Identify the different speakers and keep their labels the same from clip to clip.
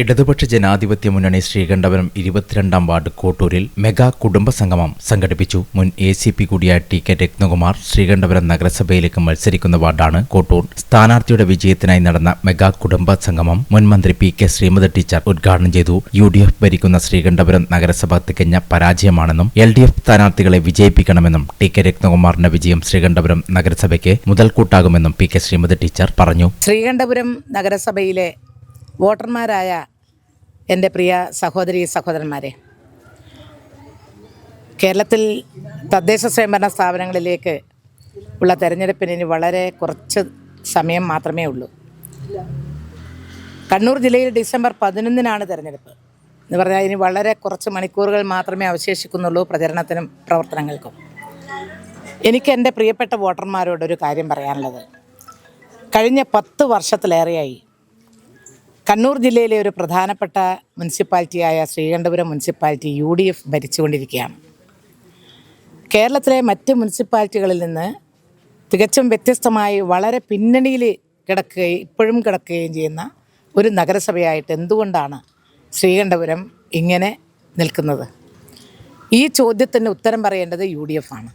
Speaker 1: ഇടതുപക്ഷ ജനാധിപത്യ മുന്നണി ശ്രീകണ്ഠപുരം ഇരുപത്തിരണ്ടാം വാർഡ് കോട്ടൂരിൽ മെഗാ കുടുംബ സംഗമം സംഘടിപ്പിച്ചു. മുൻ എ സി പി കൂടിയായ ടി കെ രത്നകുമാർ ശ്രീകണ്ഠപുരം നഗരസഭയിലേക്ക് മത്സരിക്കുന്ന വാർഡാണ് കോട്ടൂർ. സ്ഥാനാർത്ഥിയുടെ വിജയത്തിനായി നടന്ന മെഗാ കുടുംബ സംഗമം മുൻ മന്ത്രി പി കെ ശ്രീമതി ടീച്ചർ ഉദ്ഘാടനം ചെയ്തു. യു ഡി എഫ് ഭരിക്കുന്ന ശ്രീകണ്ഠപുരം നഗരസഭ തികഞ്ഞ പരാജയമാണെന്നും എൽ ഡി എഫ് സ്ഥാനാർത്ഥികളെ വിജയിപ്പിക്കണമെന്നും ടി കെ രത്നകുമാറിന്റെ വിജയം ശ്രീകണ്ഠപുരം നഗരസഭയ്ക്ക് മുതൽക്കൂട്ടാകുമെന്നും പി കെ ശ്രീമതി ടീച്ചർ പറഞ്ഞു.
Speaker 2: ശ്രീകണ്ഠപുരം നഗരസഭയിലെ വോട്ടർമാരായ എന്റെ പ്രിയ സഹോദരി സഹോദരന്മാരെ കേരളത്തിൽ തദ്ദേശ സ്വയംഭരണ സ്ഥാപനങ്ങളിലേക്ക് ഉള്ള തെരഞ്ഞെടുപ്പിന് ഇനി വളരെ കുറച്ച് സമയം മാത്രമേ ഉള്ളൂ. കണ്ണൂർ ജില്ലയിൽ ഡിസംബർ പതിനൊന്നിനാണ് തെരഞ്ഞെടുപ്പ്. എന്ന് പറഞ്ഞാൽ ഇനി വളരെ കുറച്ച് മണിക്കൂറുകൾ മാത്രമേ അവശേഷിക്കുന്നുള്ളൂ പ്രചരണത്തിനും പ്രവർത്തനങ്ങൾക്കും. എനിക്ക് എന്റെ പ്രിയപ്പെട്ട വോട്ടർമാരോടൊരു കാര്യം പറയാനുള്ളത്. കഴിഞ്ഞ പത്ത് വർഷത്തിലേറെയായി കണ്ണൂർ ജില്ലയിലെ ഒരു പ്രധാനപ്പെട്ട മുനിസിപ്പാലിറ്റിയായ Sreekandapuram municipality U D F ഭരിച്ചുകൊണ്ടിരിക്കുകയാണ്. കേരളത്തിലെ മറ്റ് മുനിസിപ്പാലിറ്റികളിൽ നിന്ന് തികച്ചും വ്യത്യസ്തമായി വളരെ പിന്നണിയിൽ കിടക്കുകയും ഇപ്പോഴും കിടക്കുകയും ചെയ്യുന്ന ഒരു നഗരസഭയായിട്ട് എന്തുകൊണ്ടാണ് ശ്രീകണ്ഠപുരം ഇങ്ങനെ നിൽക്കുന്നത്? ഈ ചോദ്യത്തിന് ഉത്തരം പറയേണ്ടത് യു ഡി എഫ് ആണ്.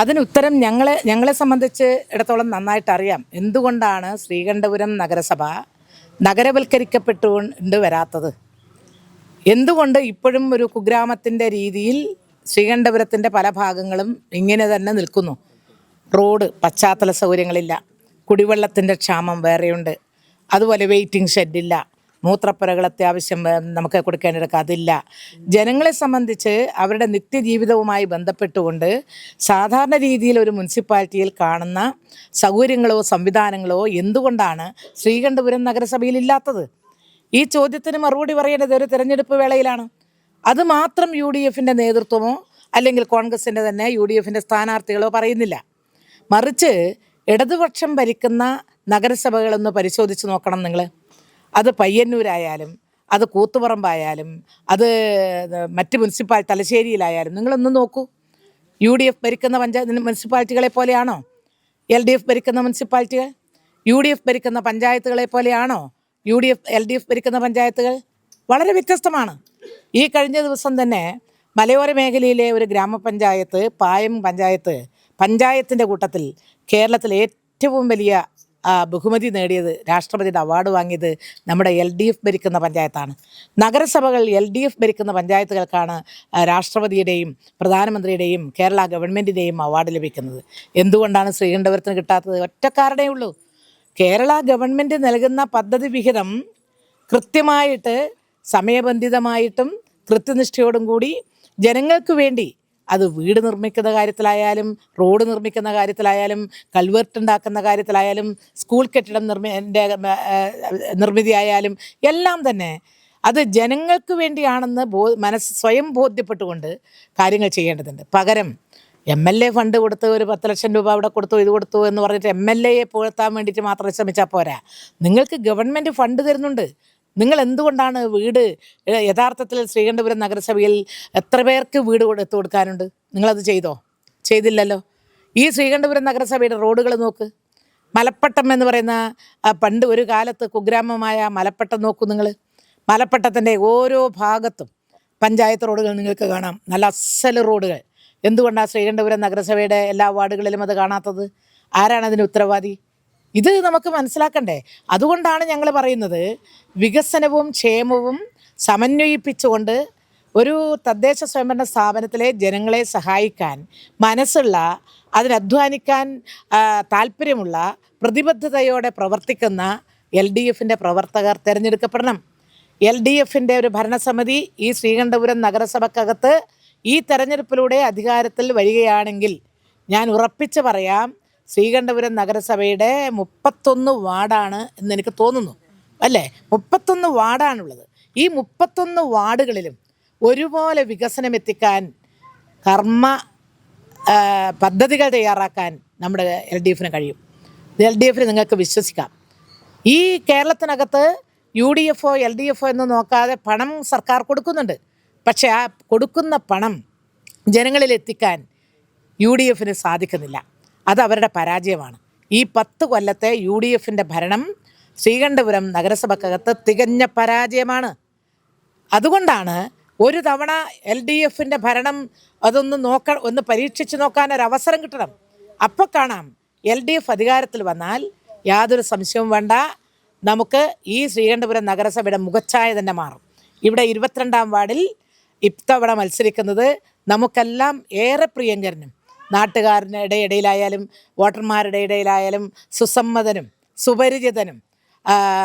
Speaker 2: അതിന് ഉത്തരം ഞങ്ങളെ ഞങ്ങളെ സംബന്ധിച്ച് ഇടത്തോളം നന്നായിട്ട് അറിയാം എന്തുകൊണ്ടാണ് ശ്രീകണ്ഠപുരം നഗരസഭ നഗരവൽക്കരിക്കപ്പെട്ടുകൊണ്ട് വരാത്തത്. എന്തുകൊണ്ട് ഇപ്പോഴും ഒരു കുഗ്രാമത്തിന്റെ രീതിയിൽ ശ്രീകണ്ഠപുരത്തിന്റെ പല ഭാഗങ്ങളും ഇങ്ങനെ തന്നെ നിൽക്കുന്നു? റോഡ് പശ്ചാത്തല സൗകര്യങ്ങളില്ല. കുടിവെള്ളത്തിന്റെ ക്ഷാമം വേറെയുണ്ട്. അതുപോലെ വെയിറ്റിംഗ് ഷെഡില്ല മൂത്രപ്പുരകൾ അത്യാവശ്യം നമുക്ക് കൊടുക്കേണ്ടിടക്ക് അതില്ല. ജനങ്ങളെ സംബന്ധിച്ച് അവരുടെ നിത്യജീവിതവുമായി ബന്ധപ്പെട്ടുകൊണ്ട് സാധാരണ രീതിയിൽ ഒരു മുനിസിപ്പാലിറ്റിയിൽ കാണുന്ന സൗകര്യങ്ങളോ സംവിധാനങ്ങളോ എന്തുകൊണ്ടാണ് ശ്രീകണ്ഠപുരം നഗരസഭയിൽ ഇല്ലാത്തത്? ഈ ചോദ്യത്തിന് മറുപടി പറയേണ്ടത് ഒരു തെരഞ്ഞെടുപ്പ് വേളയിലാണ്. അത് മാത്രം യു ഡി എഫിന്റെ നേതൃത്വമോ അല്ലെങ്കിൽ കോൺഗ്രസിന്റെ തന്നെ യു ഡി എഫിന്റെ സ്ഥാനാർത്ഥികളോ പറയുന്നില്ല. മറിച്ച് ഇടതുപക്ഷം ഭരിക്കുന്ന നഗരസഭകളൊന്ന് പരിശോധിച്ച് നോക്കണം നിങ്ങൾ അത് പയ്യന്നൂരായാലും അത് കൂത്തുപറമ്പായാലും അത് മറ്റ് മുനിസിപ്പാൽ തലശ്ശേരിയിലായാലും നിങ്ങളൊന്ന് നോക്കൂ. യു ഡി എഫ് ഭരിക്കുന്ന പഞ്ചായത്ത് മുനിസിപ്പാലിറ്റികളെ പോലെയാണോ? എൽ ഡി എഫ് ഭരിക്കുന്ന മുനിസിപ്പാലിറ്റികൾ? യു ഡി എഫ് ഭരിക്കുന്ന പഞ്ചായത്തുകളെ പോലെയാണോ? U D F L D F ഭരിക്കുന്ന പഞ്ചായത്തുകൾ? വളരെ വ്യത്യസ്തമാണ്. ഈ കഴിഞ്ഞ ദിവസം തന്നെ മലയോര മേഖലയിലെ ഒരു ഗ്രാമപഞ്ചായത്ത് പായം പഞ്ചായത്ത് പഞ്ചായത്തിന്റെ കൂട്ടത്തിൽ കേരളത്തിലെ ഏറ്റവും വലിയ ബഹുമതി നേടിയത് രാഷ്ട്രപതിയുടെ അവാർഡ് വാങ്ങിയത് നമ്മുടെ എൽ ഡി എഫ് ഭരിക്കുന്ന പഞ്ചായത്താണ്. നഗരസഭകൾ എൽ ഡി എഫ് ഭരിക്കുന്ന പഞ്ചായത്തുകൾക്കാണ് രാഷ്ട്രപതിയുടെയും പ്രധാനമന്ത്രിയുടെയും കേരള ഗവൺമെന്റിന്റെയും അവാർഡ് ലഭിക്കുന്നത്. എന്തുകൊണ്ടാണ് ശ്രീകണ്ഠപുരത്തിന് കിട്ടാത്തത്? ഒറ്റ കാരണമേ ഉള്ളൂ. കേരള ഗവൺമെന്റ് നൽകുന്ന പദ്ധതി വിഹിതം കൃത്യമായിട്ട് സമയബന്ധിതമായിട്ടും കൃത്യനിഷ്ഠയോടും കൂടി ജനങ്ങൾക്ക് വേണ്ടി അത് വീട് നിർമ്മിക്കുന്ന കാര്യത്തിലായാലും റോഡ് നിർമ്മിക്കുന്ന കാര്യത്തിലായാലും കൽവേർട്ട് ഉണ്ടാക്കുന്ന കാര്യത്തിലായാലും സ്കൂൾ കെട്ടിടം നിർമ്മിന്റെ നിർമ്മിതി ആയാലും എല്ലാം തന്നെ അത് ജനങ്ങൾക്ക് വേണ്ടിയാണെന്ന് ബോ മനസ്സ് സ്വയം ബോധ്യപ്പെട്ടുകൊണ്ട് കാര്യങ്ങൾ ചെയ്യേണ്ടതുണ്ട്. പകരം എം എൽ എ ഫണ്ട് കൊടുത്ത് ഒരു പത്ത് ലക്ഷം രൂപ അവിടെ കൊടുത്തു ഇത് കൊടുത്തു എന്ന് പറഞ്ഞിട്ട് എം എൽ എയെ പുകഴ്ത്താൻ വേണ്ടിയിട്ട് മാത്രം ശ്രമിച്ചാൽ പോരാ. നിങ്ങൾക്ക് ഗവൺമെന്റ് ഫണ്ട് തരുന്നുണ്ട്. നിങ്ങൾ എന്തുകൊണ്ടാണ് വീട് യഥാർത്ഥത്തിൽ ശ്രീകണ്ഠപുരം നഗരസഭയിൽ എത്ര പേർക്ക് വീട് കൊടുത്ത് കൊടുക്കാനുണ്ട്? നിങ്ങളത് ചെയ്തോ? ചെയ്തില്ലല്ലോ. ഈ ശ്രീകണ്ഠപുരം നഗരസഭയുടെ റോഡുകൾ നോക്ക്. മലപ്പട്ടം എന്ന് പറയുന്ന പണ്ട് ഒരു കാലത്ത് കുഗ്രാമമായ മലപ്പട്ടം നോക്കൂ നിങ്ങൾ മലപ്പട്ടത്തിന്റെ ഓരോ ഭാഗത്തും പഞ്ചായത്ത് റോഡുകൾ നിങ്ങൾക്ക് കാണാം. നല്ല അസൽ റോഡുകൾ. എന്തുകൊണ്ടാണ് ശ്രീകണ്ഠപുരം നഗരസഭയുടെ എല്ലാ വാർഡുകളിലും അത് കാണാത്തത്? ആരാണ് അതിന് ഉത്തരവാദി? ഇത് നമുക്ക് മനസ്സിലാക്കണ്ടേ? അതുകൊണ്ടാണ് ഞങ്ങൾ പറയുന്നത് വികസനവും ക്ഷേമവും സമന്വയിപ്പിച്ചുകൊണ്ട് ഒരു തദ്ദേശ സ്വയംഭരണ സ്ഥാപനത്തിലെ ജനങ്ങളെ സഹായിക്കാൻ മനസ്സുള്ള അതിനധ്വാനിക്കാൻ താല്പര്യമുള്ള പ്രതിബദ്ധതയോടെ പ്രവർത്തിക്കുന്ന എൽ ഡി എഫിന്റെ പ്രവർത്തകർ തിരഞ്ഞെടുക്കപ്പെടണം. എൽ ഡി എഫിന്റെ ഒരു ഭരണസമിതി ഈ ശ്രീകണ്ഠപുരം നഗരസഭക്കകത്ത് ഈ തെരഞ്ഞെടുപ്പിലൂടെ അധികാരത്തിൽ വരികയാണെങ്കിൽ ഞാൻ ഉറപ്പിച്ച് പറയാം ശ്രീകണ്ഠപുരം നഗരസഭയുടെ മുപ്പത്തൊന്ന് വാർഡാണ് എന്ന് എനിക്ക് തോന്നുന്നു. അല്ലേ? മുപ്പത്തൊന്ന് വാർഡാണുള്ളത്. ഈ മുപ്പത്തൊന്ന് വാർഡുകളിലും ഒരുപോലെ വികസനം എത്തിക്കാൻ കർമ്മ പദ്ധതികൾ തയ്യാറാക്കാൻ നമ്മുടെ എൽ ഡി എഫിന് കഴിയും. എൽ ഡി എഫിന് നിങ്ങൾക്ക് വിശ്വസിക്കാം. ഈ കേരളത്തിനകത്ത് യു ഡി എഫ് ഒ എൽ ഡി എഫ് ഒ എന്ന് നോക്കാതെ പണം സർക്കാർ കൊടുക്കുന്നുണ്ട്. പക്ഷേ ആ കൊടുക്കുന്ന പണം ജനങ്ങളിൽ എത്തിക്കാൻ യു ഡി എഫിന് സാധിക്കുന്നില്ല. അത് അവരുടെ പരാജയമാണ്. ഈ പത്ത് കൊല്ലത്തെ യു ഡി എഫിന്റെ ഭരണം ശ്രീകണ്ഠപുരം നഗരസഭക്കകത്ത് തികഞ്ഞ പരാജയമാണ്. അതുകൊണ്ടാണ് ഒരു തവണ എൽ ഡി എഫിന്റെ ഭരണം അതൊന്ന് നോക്ക ഒന്ന് പരീക്ഷിച്ച് നോക്കാൻ ഒരു അവസരം കിട്ടണം. അപ്പോൾ കാണാം എൽ ഡി എഫ് അധികാരത്തിൽ വന്നാൽ യാതൊരു സംശയവും വേണ്ട. നമുക്ക് ഈ ശ്രീകണ്ഠപുരം നഗരസഭയുടെ മുഖച്ഛായ തന്നെ മാറും. ഇവിടെ ഇരുപത്തിരണ്ടാം വാർഡിൽ ഇത്തവണ മത്സരിക്കുന്നത് നമുക്കെല്ലാം ഏറെ പ്രിയങ്കരനും നാട്ടുകാരുടെ ഇടയിലായാലും വോട്ടർമാരുടെ ഇടയിലായാലും സുസമ്മതനും സുപരിചിതനും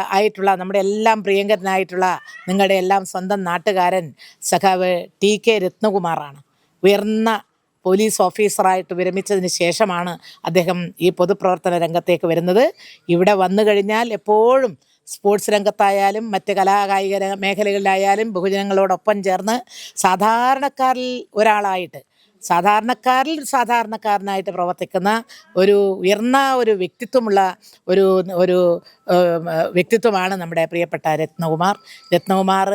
Speaker 2: ആയിട്ടുള്ള നമ്മുടെ എല്ലാം പ്രിയങ്കരനായിട്ടുള്ള നിങ്ങളുടെ എല്ലാം സ്വന്തം നാട്ടുകാരൻ സഖാവ് ടി കെ രത്നകുമാറാണ്. ഉയർന്ന പോലീസ് ഓഫീസറായിട്ട് വിരമിച്ചതിന് ശേഷമാണ് അദ്ദേഹം ഈ പൊതുപ്രവർത്തന രംഗത്തേക്ക് വരുന്നത്. ഇവിടെ വന്നു കഴിഞ്ഞാൽ എപ്പോഴും സ്പോർട്സ് രംഗത്തായാലും മറ്റ് കലാകായിക മേഖലകളിലായാലും ബഹുജനങ്ങളോടൊപ്പം ചേർന്ന് സാധാരണക്കാരിൽ ഒരാളായിട്ട് സാധാരണക്കാരിൽ സാധാരണക്കാരനായിട്ട് പ്രവർത്തിക്കുന്ന ഒരു ഉയർന്ന ഒരു വ്യക്തിത്വമുള്ള ഒരു ഒരു വ്യക്തിത്വമാണ് നമ്മുടെ പ്രിയപ്പെട്ട രത്നകുമാർ. രത്നകുമാർ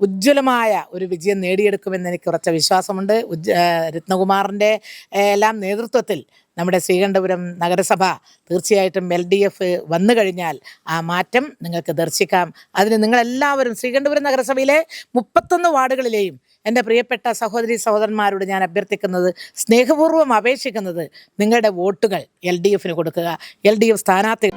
Speaker 2: ഉജ്ജ്വലമായ ഒരു വിജയം നേടിയെടുക്കുമെന്ന് എനിക്ക് ഉറച്ച വിശ്വാസമുണ്ട്. ഉജ്ജ രത്നകുമാറിന്റെ എല്ലാം നേതൃത്വത്തിൽ നമ്മുടെ ശ്രീകണ്ഠപുരം നഗരസഭ തീർച്ചയായിട്ടും എൽ ഡി എഫ് വന്നു കഴിഞ്ഞാൽ ആ മാറ്റം നിങ്ങൾക്ക് ദർശിക്കാം. അതിന് നിങ്ങളെല്ലാവരും ശ്രീകണ്ഠപുരം നഗരസഭയിലെ മുപ്പത്തൊന്ന് വാർഡുകളിലെയും എന്റെ പ്രിയപ്പെട്ട സഹോദരി സഹോദരന്മാരോട് ഞാൻ അഭ്യർത്ഥിക്കുന്നത് സ്നേഹപൂർവം അപേക്ഷിക്കുന്നത് നിങ്ങളുടെ വോട്ടുകൾ എൽ ഡി എഫിന് കൊടുക്കുക. എൽ ഡി എഫ് സ്ഥാനാർത്ഥി